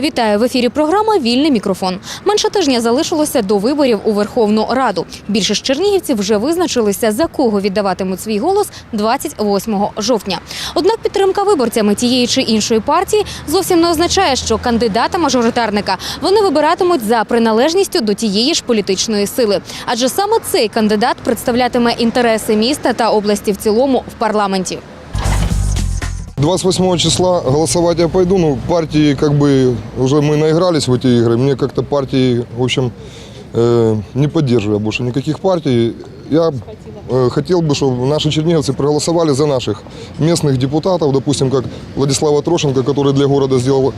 Вітаю в ефірі. Програма Вільний мікрофон. Менше тижня залишилося до виборів у Верховну Раду. Більшість чернігівців вже визначилися, за кого віддаватимуть свій голос 28 жовтня. Однак підтримка виборцями тієї чи іншої партії зовсім не означає, що кандидата-мажоритарника вони вибиратимуть за приналежністю до тієї ж політичної сили. Адже саме цей кандидат представлятиме інтереси міста та області в цілому в парламенті. 28 числа голосовать я пойду, но партии как бы уже мы наигрались в эти игры. Мне как-то партии, в общем, э, не поддерживаю я больше никаких партий. Я э, хотел бы, чтобы наши черниговцы проголосовали за наших местных депутатов, допустим, как Владислава Трошенко, который для города сделал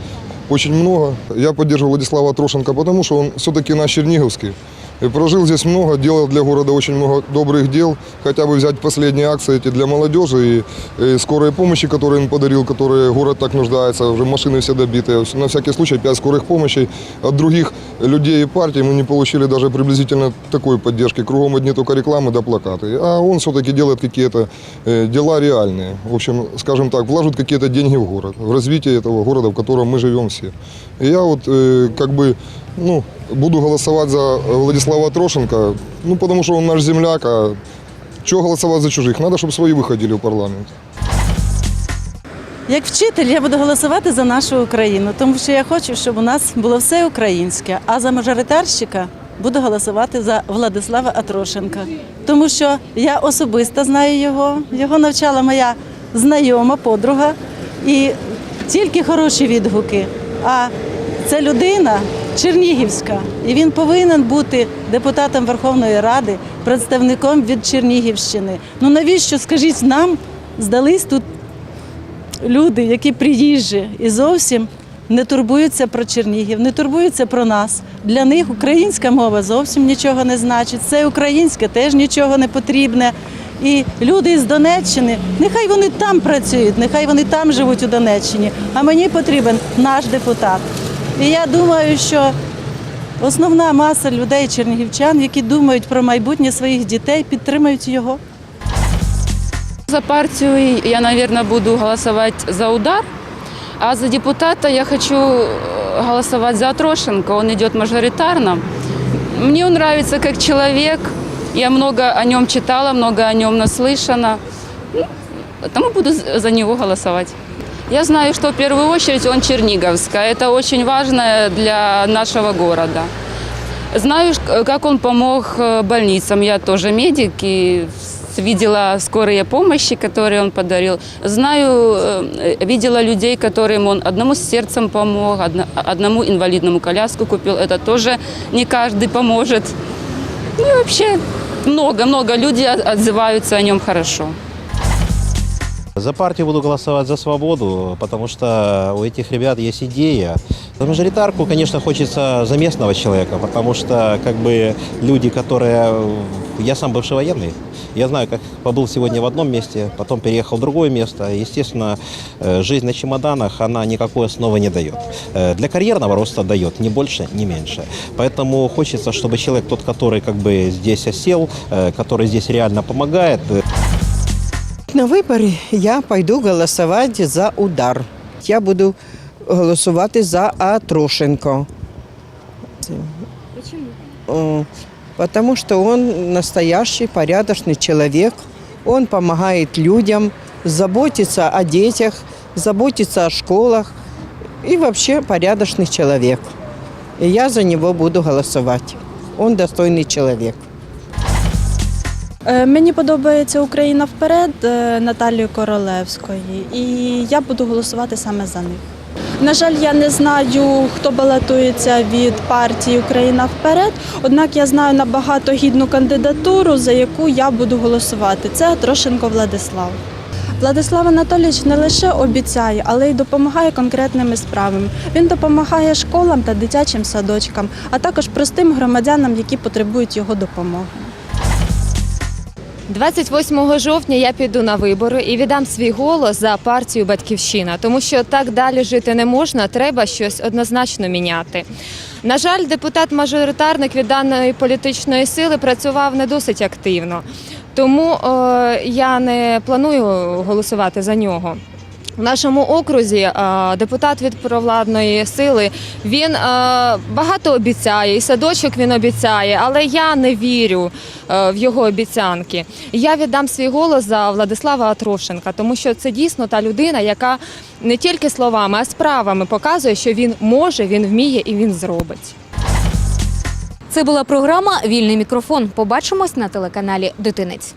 очень много. Я поддерживаю Владислава Трошенко, потому что он все-таки наш черниговский. И прожил здесь много, делал для города очень много добрых дел. Хотя бы взять последние акции эти для молодежи и, и скорой помощи, которые он подарил, которые город так нуждается. Уже машины все добиты. На всякий случай 5 скорых помощей. От других людей и партий мы не получили даже приблизительно такой поддержки. Кругом одни только рекламы да плакаты. А он все-таки делает какие-то э, дела реальные. В общем, скажем так, вложит какие-то деньги в город, в развитие этого города, в котором мы живем все. И я вот э, как бы ну, буду голосовать за Владислава Трошенко, ну, потому что он наш земляк, а чего голосовать за чужих? Надо, чтобы свои выходили в парламент. Як вчитель я буду голосувати за нашу Україну, тому що я хочу, щоб у нас було все українське. А за мажоритарщика буду голосувати за Владислава Атрошенка, тому що я особисто знаю його. Його навчала моя знайома подруга, і тільки хороші відгуки. А це людина Чернігівська, і він повинен бути депутатом Верховної Ради, представником від Чернігівщини. Ну навіщо, скажіть нам, здались тут люди, які приїжджі і зовсім не турбуються про Чернігів, не турбуються про нас. Для них українська мова зовсім нічого не значить. Це українське теж нічого не потрібне. І люди із Донеччини, нехай вони там працюють, нехай вони там живуть у Донеччині. А мені потрібен наш депутат. І я думаю, що основна маса людей, чернігівчан, які думають про майбутнє своїх дітей, підтримають його. За партию я, наверное, буду голосовать за удар, а за депутата я хочу э, голосовать за Трошенко. Он идет мажоритарно. Он нравится как человек. Я много о нем читала, много о нем наслышана. Ну, Потому буду за него голосовать. Я знаю, что в первую очередь он Черниговская. Это очень важно для нашего города. Знаю, ш- как он помог э, больницам. Я тоже медик и с- видела скорые помощи, которые он подарил. Знаю, э, видела людей, которым он одному с сердцем помог, одно- одному инвалидному коляску купил. Это тоже не каждый поможет. Ну и вообще много-много людей от- отзываются о нем хорошо. За партию буду голосовать за свободу, потому что у этих ребят есть идея. За мажоритарку, конечно, хочется за местного человека, потому что как бы люди, которые... Я сам бывший военный, я знаю, как побыл сегодня в одном месте, потом переехал в другое место. Естественно, э, жизнь на чемоданах, она никакой основы не дает. Э, Для карьерного роста дает, ни больше, ни меньше. Поэтому хочется, чтобы человек, тот, который как бы здесь осел, э, который здесь реально помогает, На вибори я пойду голосувати за удар. Я буду голосувати за Атрошенко. Почему? Потому что он настоящий, порядочный человек. Он помогает людям, заботится о детях, заботится о школах. И вообще порядочный человек. И я за него буду голосовать. Он достойный человек. Е, Мені подобається Україна вперед е, Наталії Королевської, і я буду голосувати саме за них. На жаль, я не знаю, хто балотується від партії Україна вперед. Однак я знаю набагато гідну кандидатуру, за яку я буду голосувати. Це Трошенко Владислав. Владислав Анатолійович не лише обіцяє, але й допомагає конкретними справами. Він допомагає школам та дитячим садочкам, а також простим громадянам, які потребують його допомоги. 28 жовтня я піду на вибори і віддам свій голос за партію Батьківщина, тому що так далі жити не можна, треба щось однозначно міняти. На жаль, депутат-мажоритарник від даної політичної сили працював не досить активно, тому е, я не планую голосувати за нього. В нашому окрузі е, депутат від провладної сили він е, багато обіцяє, і садочок він обіцяє, але я не вірю в його обіцянки. Я віддам свій голос за Владислава Атрошенка, тому що це дійсно та людина, яка не тільки словами, а справами показує, що він може, він вміє і він зробить. Це була програма Вільний мікрофон. Побачимось на телеканалі Дитинець.